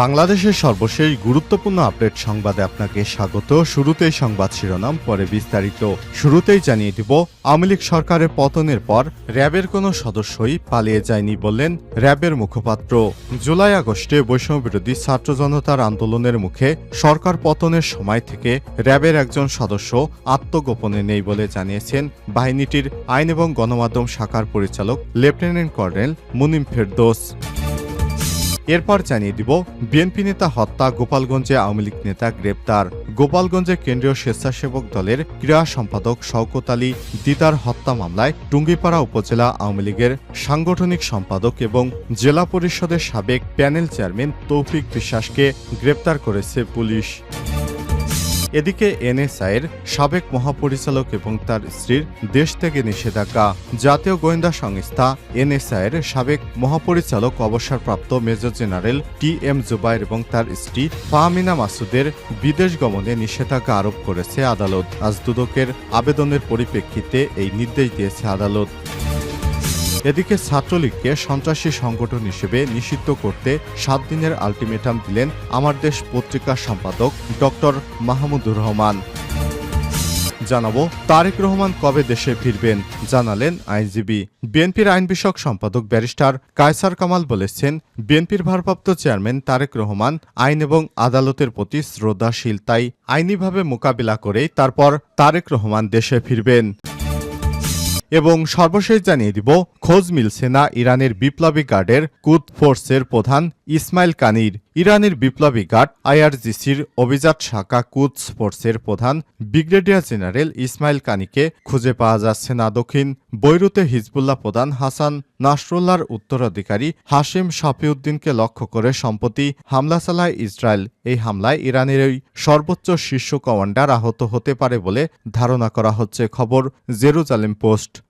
বাংলাদেশের সর্বশেষ গুরুত্বপূর্ণ আপডেট সংবাদে আপনাকে স্বাগত। শুরুতেই সংবাদ শিরোনাম, পরে বিস্তারিত। শুরুতেই জানিয়ে দিব, আওয়ামী লীগ সরকারের পতনের পর র্যাবের কোনো সদস্যই পালিয়ে যায়নি বললেন র্যাবের মুখপাত্র। জুলাই আগস্টে বৈষম্য বিরোধী ছাত্র জনতার আন্দোলনের মুখে সরকার পতনের সময় থেকে র্যাবের একজন সদস্য আত্মগোপনে নেই বলে জানিয়েছেন বাহিনীটির আইন এবং গণমাধ্যম শাখার পরিচালক লেফটেন্যান্ট কর্নেল মুনিম ফেরদোস। এরপর জানিয়ে দিব, বিএনপি নেতা হত্যা, গোপালগঞ্জে আওয়ামী লীগ নেতা গ্রেপ্তার। গোপালগঞ্জে কেন্দ্রীয় স্বেচ্ছাসেবক দলের ক্রীড়া সম্পাদক শওকত আলী দিদার হত্যা মামলায় টুঙ্গিপাড়া উপজেলা আওয়ামী লীগের সাংগঠনিক সম্পাদক এবং জেলা পরিষদের সাবেক প্যানেল চেয়ারম্যান তৌফিক বিশ্বাসকে গ্রেপ্তার করেছে পুলিশ। এদিকে এনএসআইয়ের সাবেক মহাপরিচালক এবং তার স্ত্রীর দেশ থেকে নিষেধাজ্ঞা। জাতীয় গোয়েন্দা সংস্থা এনএসআইয়ের সাবেক মহাপরিচালক অবসরপ্রাপ্ত major general T M Zubair এবং তার স্ত্রী ফাহমিনা মাসুদের বিদেশ গমনে নিষেধাজ্ঞা আরোপ করেছে আদালত। আজ দুদকের আবেদনের পরিপ্রেক্ষিতে এই নির্দেশ দিয়েছে আদালত। এদিকে ছাত্রলীগকে সন্ত্রাসী সংগঠন হিসেবে নিষিদ্ধ করতে সাত দিনের আলটিমেটাম দিলেন আমার দেশ পত্রিকার সম্পাদক ডক্টর মাহমুদুর রহমান। জানাব, তারেক রহমান কবে দেশে ফিরবেন? জানালেন আইনজীবী। বিএনপির আইন বিষয়ক সম্পাদক ব্যারিস্টার কায়সার কামাল বলেছেন, বিএনপির ভারপ্রাপ্ত চেয়ারম্যান তারেক রহমান আইন এবং আদালতের প্রতি শ্রদ্ধাশীল, তাই আইনিভাবে মোকাবিলা করেই তারপর তারেক রহমান দেশে ফিরবেন। এবং সর্বশেষ জানিয়ে দিব, খোঁজ মিলছে না ইরানের বিপ্লবী গার্ডের কুদ ফোর্সের প্রধান ইসমাইল কানির। ইরানের বিপ্লবী গার্ড আইআরজিসির অভিজাত শাখা কুদস ফোর্সের প্রধান ব্রিগেডিয়ার জেনারেল ইসমাইল কানিকে খুঁজে পাওয়া যাচ্ছে না। দক্ষিণ বৈরুতে হিজবুল্লাহ প্রধান হাসান নাসরুল্লাহর উত্তরাধিকারী হাশেম শাফিউদ্দিনকে লক্ষ্য করে সম্প্রতি হামলা চালায় ইসরায়েল। এই হামলায় ইরানের ওই সর্বোচ্চ শীর্ষ কমান্ডার আহত হতে পারে বলে ধারণা করা হচ্ছে। খবর জেরুজালেম পোস্ট।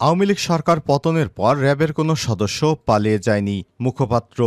আওয়ামী লীগ সরকার পতনের পর র্যাবের কোনো সদস্য পালিয়ে যায়নি। মুখপাত্র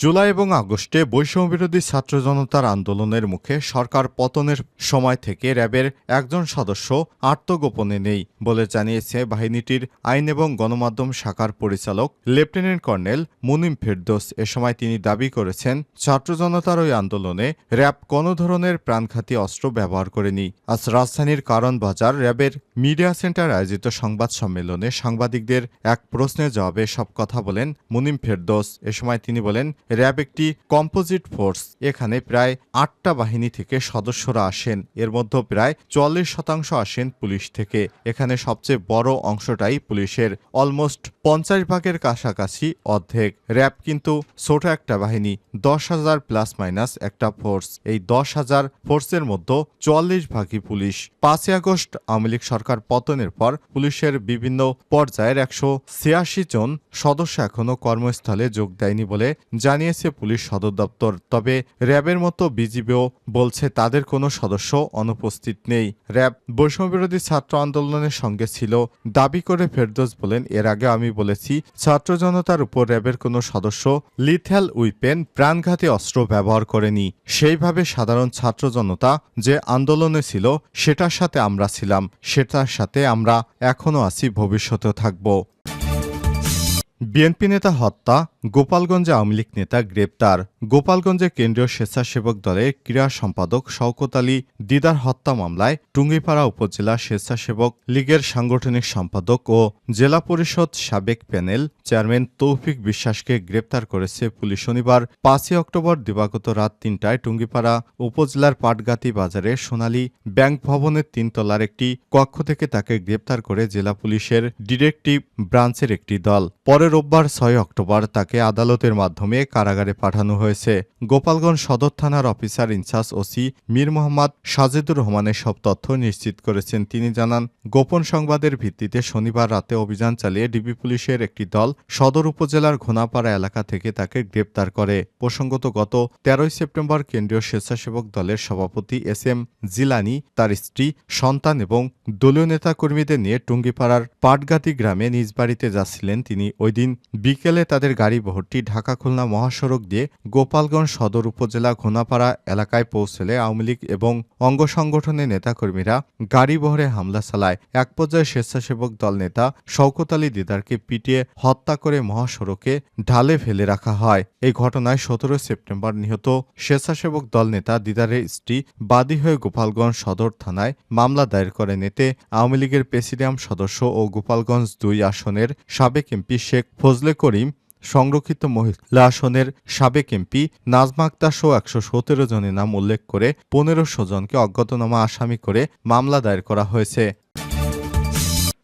জুলাই এবং আগস্টে বৈষম্যবিরোধী ছাত্র জনতার আন্দোলনের মুখে সরকার পতনের সময় থেকে র্যাবের একজন সদস্য আত্মগোপনে নেই বলে জানিয়েছে বাহিনীটির আইন এবং গণমাধ্যম শাখার পরিচালক লেফটেন্যান্ট কর্নেল মুনিম ফেরদোস। এ সময় তিনি দাবি করেছেন, ছাত্র জনতার ওই আন্দোলনে র্যাব কোনো ধরনের প্রাণঘাতী অস্ত্র ব্যবহার করেনি। আজ রাজধানীর কারণ বাজার র্যাবের মিডিয়া সেন্টার আয়োজিত সংবাদ সম্মেলনে সাংবাদিকদের এক প্রশ্নের জবাবে সব কথা বলেন মুনিম ফেরদোস। এ সময় তিনি বলেন, র্যাব একটি কম্পোজিট ফোর্স। এখানে প্রায় আটটা বাহিনী থেকে সদস্যরা আসেন। এর মধ্যে প্রায় চল্লিশ শতাংশ আসেন পুলিশ থেকে। এখানে সবচেয়ে বড় অংশটাই পুলিশের। অলমোস্ট পঞ্চাশ ভাগের কাছাকাছি অর্ধেক। র্যাব কিন্তু ছোট একটা বাহিনী। দশ হাজার প্লাস মাইনাস একটা ফোর্স। এই দশ হাজার ফোর্সের মধ্যে চুয়াল্লিশ ভাগই পুলিশ। পাঁচই আগস্ট আওয়ামী লীগ সরকার পতনের পর পুলিশের বিভিন্ন পর্যায়ের একশো ছিয়াশি জন সদস্য এখনও কর্মস্থলে যোগ দেয়নি বলে জানিয়েছে পুলিশ সদর দপ্তর। তবে র্যাবের মতো বিজিবিও বলছে তাদের কোনো সদস্য অনুপস্থিত নেই। র্যাব বৈষম্যবিরোধী ছাত্র আন্দোলনের সঙ্গে ছিল, দাবি করে ফেরদোস বলেন, এর আগে আমি বলেছি, ছাত্র জনতার উপর র্যাবের কোনো সদস্য লিথ্যাল উইপেন প্রাণঘাতী অস্ত্র ব্যবহার করেনি। সেইভাবে সাধারণ ছাত্র জনতা যে আন্দোলনে ছিল, সেটার সাথে আমরা ছিলাম, সেটার সাথে আমরা এখনও আছি ভবিষ্যতেও থাকব। বিএনপি নেতা হত্যা গোপালগঞ্জে আওয়ামী লীগ নেতা গ্রেপ্তার। গোপালগঞ্জে কেন্দ্রীয় স্বেচ্ছাসেবক দলের ক্রীড়া সম্পাদক শওকত আলী দিদার হত্যা মামলায় টুঙ্গিপাড়া উপজেলা স্বেচ্ছাসেবক লীগের সাংগঠনিক সম্পাদক ও জেলা পরিষদ সাবেক প্যানেল চেয়ারম্যান তৌফিক বিশ্বাসকে গ্রেপ্তার করেছে পুলিশ শনিবার পাঁচই অক্টোবর দিবাগত রাত তিনটায় টুঙ্গিপাড়া উপজেলার পাটগাতি বাজারে সোনালী ব্যাংক ভবনের তিনতলার একটি কক্ষ থেকে তাকে গ্রেপ্তার করে জেলা পুলিশের ডিরেক্টিভ ব্রাঞ্চের একটি দল। পরে রোববার ছয় অক্টোবর তাকে তাকে আদালতের মাধ্যমে কারাগারে পাঠানো হয়েছে। গোপালগঞ্জ সদর থানার officer in charge OC Mir Mohammad Sajedur রহমানের সব তথ্য নিশ্চিত করেছেন। তিনি জানান, গোপন সংবাদের ভিত্তিতে শনিবার রাতে অভিযান চালিয়ে ডিবি পুলিশের একটি দল সদর উপজেলার ঘোনাপাড়া এলাকা থেকে তাকে গ্রেপ্তার করে। প্রসঙ্গত, গত তেরোই সেপ্টেম্বর কেন্দ্রীয় স্বেচ্ছাসেবক দলের সভাপতি এস এম জিলানি, তার স্ত্রী, সন্তান এবং দলীয় নেতাকর্মীদের নিয়ে টুঙ্গিপাড়ার পাটগাতি গ্রামে নিজ বাড়িতে যাচ্ছিলেন। তিনি ওই দিন বিকেলে তাদের গাড়ি বহরটি ঢাকা খুলনা মহাসড়ক দিয়ে গোপালগঞ্জ সদর উপজেলা ঘোনাপাড়া এলাকায় পৌঁছলে আওয়ামী লীগ এবং অঙ্গ সংগঠনের নেতাকর্মীরা গাড়ি বহরে হামলা চালায়। এক পর্যায়ে স্বেচ্ছাসেবক দল নেতা শওকত আলী দিদারকে পিটিয়ে হত্যা করে মহাসড়কে ঢালে ফেলে রাখা হয়। এই ঘটনায় সতেরো সেপ্টেম্বর নিহত স্বেচ্ছাসেবক দল নেতা দিদারের স্ত্রী বাদী হয়ে গোপালগঞ্জ সদর থানায় মামলা দায়ের করেন। এতে আওয়ামী লীগের প্রেসিডিয়াম সদস্য ও গোপালগঞ্জ দুই আসনের সাবেক এমপি শেখ ফজলে করিম সংরক্ষিত মহিলা আসনের সাবেক এমপি নাজমা আক্তার সহ একশো সতেরো জনের নাম উল্লেখ করে পনেরোশো জনকে অজ্ঞাতনামা আসামি করে মামলা দায়ের করা হয়েছে।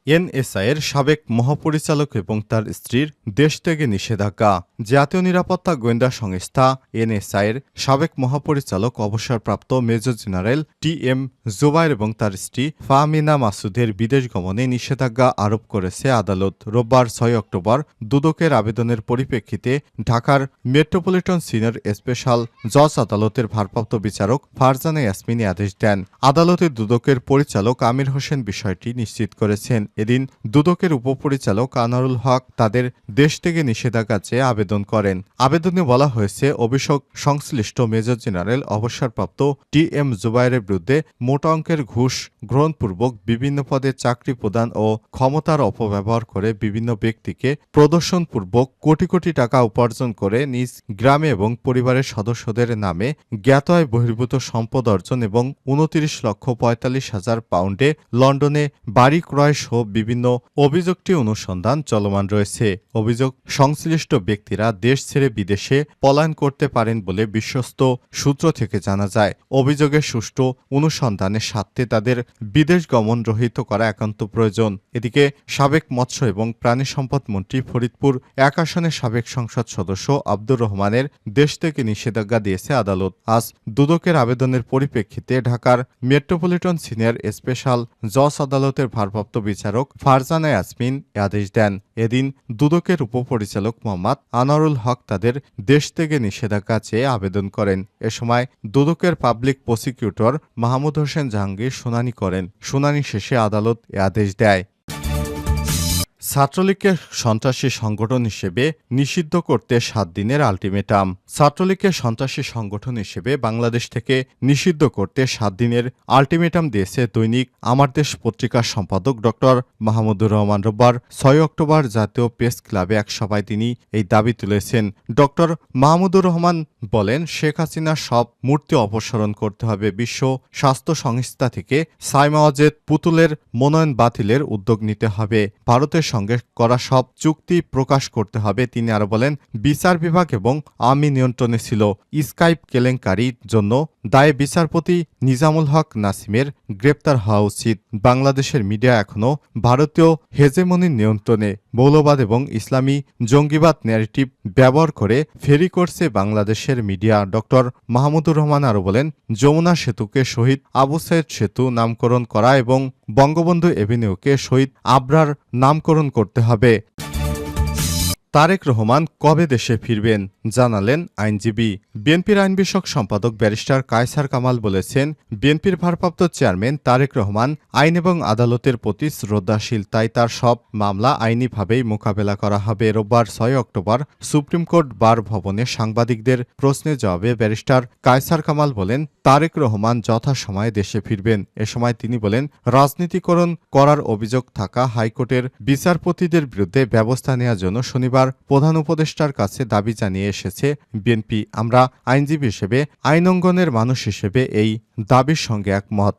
এনএসআইয়ের সাবেক মহাপরিচালক এবং তার স্ত্রীর দেশ থেকে নিষেধাজ্ঞা। জাতীয় নিরাপত্তা গোয়েন্দা সংস্থা এনএসআইয়ের সাবেক মহাপরিচালক অবসরপ্রাপ্ত major general T M Zubair এবং তার স্ত্রী ফাহমিনা মাসুদের বিদেশ গমনে নিষেধাজ্ঞা আরোপ করেছে আদালত। রোববার ছয় অক্টোবর দুদকের আবেদনের পরিপ্রেক্ষিতে ঢাকার মেট্রোপলিটন সিনিয়র স্পেশাল জজ আদালতের ভারপ্রাপ্ত বিচারক ফারজানা ইয়াসমিনী আদেশ দেন। আদালতের দুদকের পরিচালক আমির হোসেন বিষয়টি নিশ্চিত করেছেন। এদিন দুদকের উপপরিচালক আনারুল হক তাদের দেশ থেকে নিষেধাজ্ঞা চেয়ে আবেদন করেন। আবেদনে বলা হয়েছে অভিযোগ সংশ্লিষ্ট মেজর জেনারেল অবসরপ্রাপ্ত টি এম জুবাইরের বিরুদ্ধে মোটা অঙ্কের ঘুষ গ্রহণপূর্বক বিভিন্ন পদে চাকরি প্রদান ও ক্ষমতার অপব্যবহার করে বিভিন্ন ব্যক্তিকে প্রদর্শনপূর্বক কোটি কোটি টাকা উপার্জন করে নিজ গ্রামে এবং পরিবারের সদস্যদের নামে জ্ঞাতয় বহির্ভূত সম্পদ অর্জন এবং উনতিরিশ লক্ষ পঁয়তাল্লিশ হাজার পাউন্ডে লন্ডনে বাড়ি ক্রয় সহ বিভিন্ন অভিযোগটি অনুসন্ধান চলমান রয়েছে। অভিযোগ, সংশ্লিষ্ট ব্যক্তিরা দেশ ছেড়ে বিদেশে পলায়ন করতে পারেন বলে বিশ্বস্ত সূত্র থেকে জানা যায়। অভিযোগের সুষ্ঠু অনুসন্ধানের স্বার্থে তাদের বিদেশ গমন রহিত করা একান্ত প্রয়োজন। এদিকে সাবেক মৎস্য এবং প্রাণী সম্পদ মন্ত্রী ফরিদপুর এক আসনের সাবেক সংসদ সদস্য আব্দুর রহমানের দেশ থেকে নিষেধাজ্ঞা দিয়েছে আদালত। আজ দুদকের আবেদনের পরিপ্রেক্ষিতে ঢাকার মেট্রোপলিটন সিনিয়র স্পেশাল জজ আদালতের ভারপ্রাপ্ত বিচারক ফারজানা ইয়াসমিন এ আদেশ দেন। এদিন দুদকের উপপরিচালক মোহাম্মদ আনারুল হক তাদের দেশ থেকে নিষেধাজ্ঞা চেয়ে আবেদন করেন। এ সময় দুদকের পাবলিক প্রসিকিউটর মাহমুদ হোসেন জাহাঙ্গীর শুনানি করেন। শুনানি শেষে আদালত এ আদেশ দেয়। ছাত্রলীগকে সন্ত্রাসী সংগঠন হিসেবে নিষিদ্ধ করতে সাত দিনের আলটিমেটাম। ছাত্রলীগকে সন্ত্রাসী সংগঠন হিসেবে বাংলাদেশ থেকে নিষিদ্ধ করতে সাত দিনের আলটিমেটাম দিয়েছে দৈনিক আমার দেশ পত্রিকার সম্পাদক ড. মাহমুদুর রহমান রোববার, ছয় অক্টোবর জাতীয় প্রেস ক্লাবে এক সভায় তিনি এই দাবি তুলেছেন। ড. মাহমুদুর রহমান বলেন, শেখ হাসিনার সব মূর্তি অপসারণ করতে হবে বিশ্ব স্বাস্থ্য সংস্থা থেকে। সাইমাওয়াজেদ পুতুলের মনোনয়ন বাতিলের উদ্যোগ নিতে হবে। ভারতের সঙ্গে করা সব চুক্তি প্রকাশ করতে হবে। তিনি আরও বলেন, বিচার বিভাগ এবং আমি নিয়ন্ত্রণে ছিল স্কাইপ কেলেঙ্কারির জন্য দায়ে বিচারপতি নিজামুল হক নাসিমের গ্রেপ্তার হওয়া উচিত। বাংলাদেশের মিডিয়া এখনও ভারতীয় হেজেমনির নিয়ন্ত্রণে মৌলবাদ এবং ইসলামী জঙ্গিবাদ ন্যারেটিভ ব্যবহার করে ফেরি করছে বাংলাদেশের মিডিয়া। ডক্টর মাহমুদুর রহমান আরও বলেন, যমুনা সেতুকে শহীদ আবু সাইদ সেতু নামকরণ করা এবং বঙ্গবন্ধু এভিনিউকে শহীদ আবরার নামকরণ করতে হবে। তারেক রহমান কবে দেশে ফিরবেন জানালেন আইনজীবী। বিএনপির আইন বিষয়ক সম্পাদক ব্যারিস্টার কায়সার কামাল বলেছেন, বিএনপির ভারপ্রাপ্ত চেয়ারম্যান তারেক রহমান আইন এবং আদালতের প্রতি শ্রদ্ধাশীল, তাই তার সব মামলা আইনিভাবেই মোকাবেলা করা হবে। রোববার ছয় অক্টোবর সুপ্রিম কোর্ট বার ভবনে সাংবাদিকদের প্রশ্নের জবাবে ব্যারিস্টার কায়সার কামাল বলেন, তারেক রহমান যথাসময়ে দেশে ফিরবেন। এ সময় তিনি বলেন, রাজনীতিকরণ করার অভিযোগ থাকা হাইকোর্টের বিচারপতিদের বিরুদ্ধে ব্যবস্থা নেওয়ার জন্য শনিবার প্রধান উপদেষ্টার কাছে দাবি জানিয়ে এসেছে, বিএনপি আমরা আইনজীবী হিসেবে আইনঙ্গনের মানুষ হিসেবে এই দাবির সঙ্গে একমত।